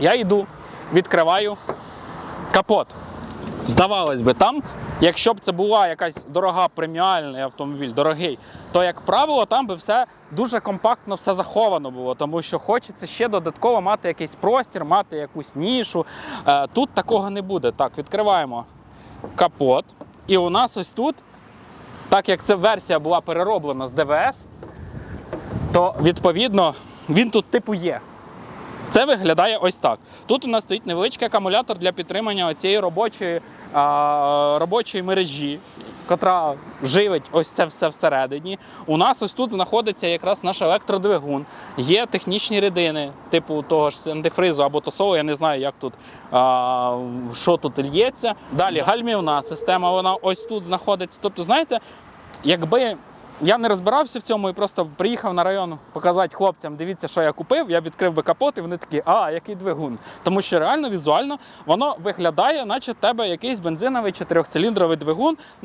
Я йду, відкриваю капот. Здавалось би, там, якщо б це була якась дорога преміальний автомобіль, дорогий, то, як правило, там би все дуже компактно все заховано було, тому що хочеться ще додатково мати якийсь простір, мати якусь нішу. Е, тут такого не буде. Так, відкриваємо капот. І у нас ось тут, так як ця версія була перероблена з ДВС, то відповідно він тут типу є. Це виглядає ось так. Тут у нас стоїть невеличкий акумулятор для підтримання цієї робочої, а, робочої мережі, котра живить ось це все всередині. У нас ось тут знаходиться якраз наш електродвигун. Є технічні рідини, типу того ж антифризу або тосолу, я не знаю, як тут а, що тут лється. Далі гальмівна система, вона ось тут знаходиться. Тобто, знаєте, якби я не розбирався в цьому і просто приїхав на район показати хлопцям, дивіться, що я купив. Я відкрив би капот, і вони такі, а, який двигун. Тому що реально візуально воно виглядає, наче в тебе якийсь бензиновий чотирьохциліндровий двигун.